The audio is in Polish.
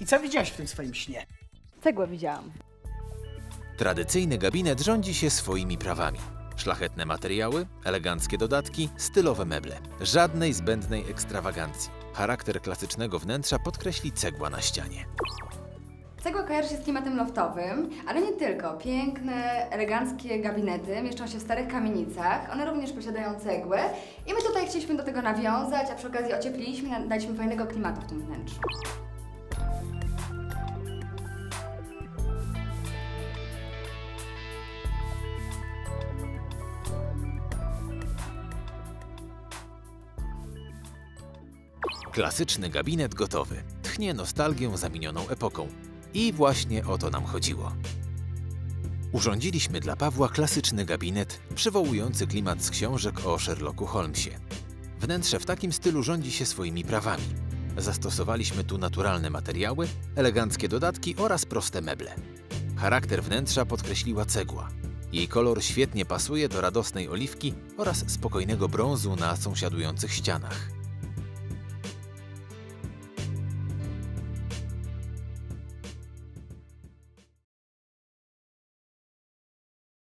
I co widziałaś w tym swoim śnie? Cegłę widziałam. Tradycyjny gabinet rządzi się swoimi prawami. Szlachetne materiały, eleganckie dodatki, stylowe meble. Żadnej zbędnej ekstrawagancji. Charakter klasycznego wnętrza podkreśli cegła na ścianie. Cegła kojarzy się z klimatem loftowym, ale nie tylko. Piękne, eleganckie gabinety mieszczą się w starych kamienicach. One również posiadają cegłę i my tutaj chcieliśmy do tego nawiązać, a przy okazji ociepliliśmy, daliśmy fajnego klimatu w tym wnętrzu. Klasyczny gabinet gotowy. Tchnie nostalgią za minioną epoką. I właśnie o to nam chodziło. Urządziliśmy dla Pawła klasyczny gabinet, przywołujący klimat z książek o Sherlocku Holmesie. Wnętrze w takim stylu rządzi się swoimi prawami. Zastosowaliśmy tu naturalne materiały, eleganckie dodatki oraz proste meble. Charakter wnętrza podkreśliła cegła. Jej kolor świetnie pasuje do radosnej oliwki oraz spokojnego brązu na sąsiadujących ścianach.